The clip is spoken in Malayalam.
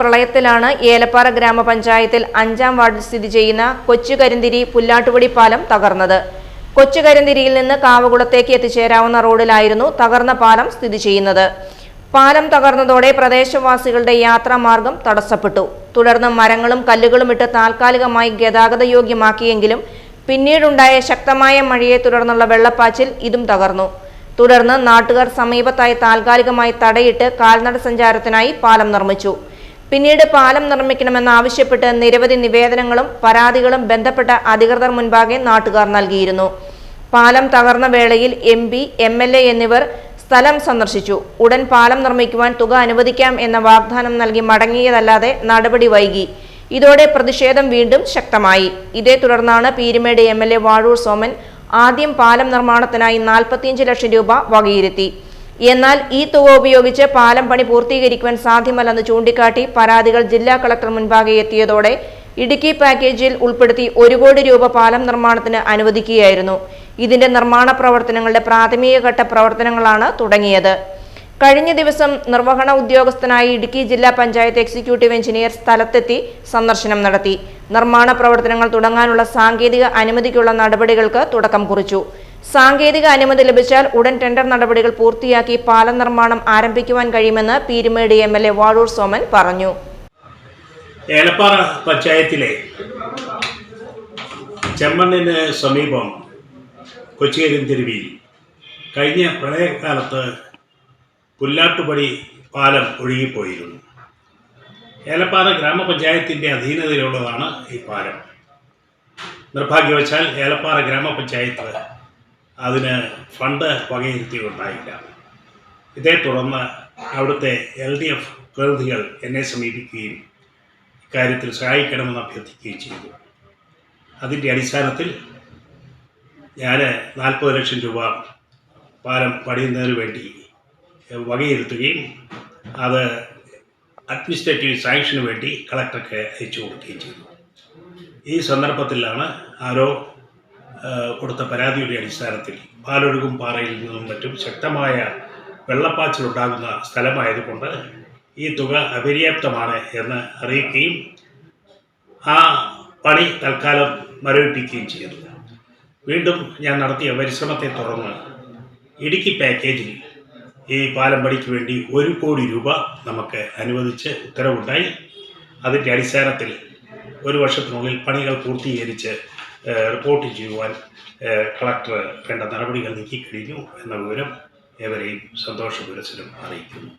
പ്രളയത്തിലാണ് ഏലപ്പാറ ഗ്രാമപഞ്ചായത്തിൽ അഞ്ചാം വാർഡിൽ സ്ഥിതി ചെയ്യുന്ന കൊച്ചുകരിന്തിരി പുല്ലാട്ടുപടി പാലം തകർന്നത്. കൊച്ചുകരിന്തിരിയിൽ നിന്ന് കാവകുളത്തേക്ക് എത്തിച്ചേരാവുന്ന റോഡിലായിരുന്നു തകർന്ന പാലം സ്ഥിതി ചെയ്യുന്നത്. പാലം തകർന്നതോടെ പ്രദേശവാസികളുടെ യാത്രാമാർഗം തടസ്സപ്പെട്ടു. തുടർന്ന് മരങ്ങളും കല്ലുകളും ഇട്ട് താൽക്കാലികമായി ഗതാഗതയോഗ്യമാക്കിയെങ്കിലും പിന്നീടുണ്ടായ ശക്തമായ മഴയെ തുടർന്നുള്ള വെള്ളപ്പാച്ചിൽ ഇതും തകർന്നു. തുടർന്ന് നാട്ടുകാർ സമീപത്തായി താൽക്കാലികമായി തടയിട്ട് കാൽനട സഞ്ചാരത്തിനായി പാലം നിർമ്മിച്ചു. പിന്നീട് പാലം നിർമ്മിക്കണമെന്നാവശ്യപ്പെട്ട് നിരവധി നിവേദനങ്ങളും പരാതികളും ബന്ധപ്പെട്ട അധികൃതർ മുൻപാകെ നാട്ടുകാർ നൽകിയിരുന്നു. പാലം തകർന്ന വേളയിൽ എം പി എന്നിവർ സ്ഥലം സന്ദർശിച്ചു. ഉടൻ പാലം നിർമ്മിക്കുവാൻ തുക അനുവദിക്കാം എന്ന വാഗ്ദാനം നൽകി മടങ്ങിയതല്ലാതെ നടപടി വൈകി. ഇതോടെ പ്രതിഷേധം വീണ്ടും ശക്തമായി. ഇതേ തുടർന്നാണ് പീരുമേട് എം എൽ വാഴൂർ സോമൻ ആദ്യം പാലം നിർമ്മാണത്തിനായി നാൽപ്പത്തിയഞ്ച് ലക്ഷം രൂപ വകയിരുത്തി. എന്നാൽ ഈ തുക ഉപയോഗിച്ച് പാലം പണി പൂർത്തീകരിക്കുവാൻ സാധ്യമല്ലെന്ന് ചൂണ്ടിക്കാട്ടി പരാതികൾ ജില്ലാ കളക്ടർ മുൻപാകെ എത്തിയതോടെ ഇടുക്കി പാക്കേജിൽ ഉൾപ്പെടുത്തി ഒരു കോടി രൂപ പാലം നിർമ്മാണത്തിന് അനുവദിക്കുകയായിരുന്നു. ഇതിന്റെ നിർമ്മാണ പ്രവർത്തനങ്ങളുടെ പ്രാഥമിക ഘട്ട പ്രവർത്തനങ്ങളാണ് തുടങ്ങിയത്. കഴിഞ്ഞ ദിവസം നിർവഹണ ഉദ്യോഗസ്ഥനായി ഇടുക്കി ജില്ലാ പഞ്ചായത്ത് എക്സിക്യൂട്ടീവ് എഞ്ചിനീയർ സ്ഥലത്തെത്തി സന്ദർശനം നടത്തി. നിർമ്മാണ പ്രവർത്തനങ്ങൾ തുടങ്ങാനുള്ള സാങ്കേതിക അനുമതിക്കുള്ള നടപടികൾക്ക് തുടക്കം കുറിച്ചു. സാങ്കേതിക അനുമതി ലഭിച്ചാൽ ഉടൻ ടെൻഡർ നടപടികൾ പൂർത്തിയാക്കി പാലം നിർമ്മാണം ആരംഭിക്കുവാൻ കഴിയുമെന്ന് Peermade M L A Vazhoor Soman പറഞ്ഞു. ഏലപ്പാറ പഞ്ചായത്തിലെ ചെമ്മണ്ണിന് സമീപം കൊച്ചികരിന്തിരുവിയിൽ കഴിഞ്ഞ പ്രളയകാലത്ത് പുല്ലാട്ടുപടി പാലം ഒഴുകിപ്പോയിരുന്നു. ഏലപ്പാറ ഗ്രാമപഞ്ചായത്തിന്റെ അധീനതയിലുള്ളതാണ് ഈ പാലം. നിർഭാഗ്യവശാൽ ഏലപ്പാറ ഗ്രാമപഞ്ചായത്ത് അതിന് ഫണ്ട് വകയിരുത്തിയുണ്ടായില്ല ഇതേ തുടർന്ന് അവിടുത്തെ എൽ ഡി എഫ് പ്രതിനിധികൾ എന്നെ സമീപിക്കുകയും ഇക്കാര്യത്തിൽ സഹായിക്കണമെന്ന് അഭ്യർത്ഥിക്കുകയും ചെയ്തു. അതിന്റെ അടിസ്ഥാനത്തിൽ ഞാൻ നാൽപ്പത് ലക്ഷം രൂപ പാലം പണിയുന്നതിന് വേണ്ടി വകയിരുത്തുകയും അത് അഡ്മിനിസ്ട്രേറ്റീവ് സാങ്ഷന് വേണ്ടി കളക്ടർക്ക് അയച്ചു കൊടുക്കുകയും ചെയ്തു. ഈ സന്ദർഭത്തിലാണ് ആരോ കൊടുത്ത പരാതിയുടെ അടിസ്ഥാനത്തിൽ പാലൊഴുകും പാറയിൽ നിന്നും മറ്റും ശക്തമായ വെള്ളപ്പാച്ചിലുണ്ടാകുന്ന സ്ഥലമായതുകൊണ്ട് ഈ തുക അപര്യാപ്തമാണ് എന്ന് അറിയിക്കുകയും ആ പണി തൽക്കാലം മരവിപ്പിക്കുകയും ചെയ്തു. വീണ്ടും ഞാൻ നടത്തിയ പരിശ്രമത്തെ തുടർന്ന് ഇടുക്കി പാക്കേജിൽ ഈ പാലം പണിക്ക് വേണ്ടി ഒരു കോടി രൂപ നമുക്ക് അനുവദിച്ച് ഉത്തരവുണ്ടായി. അതിന്റെ അടിസ്ഥാനത്തിൽ ഒരു വർഷത്തിനുള്ളിൽ പണികൾ പൂർത്തീകരിച്ച് റിപ്പോർട്ട് ചെയ്യുവാൻ കളക്ടർ വേണ്ട നടപടികൾ നീക്കിക്കഴിഞ്ഞു എന്ന വിവരം ഏവരെയും സന്തോഷപുരസരം അറിയിക്കുന്നു.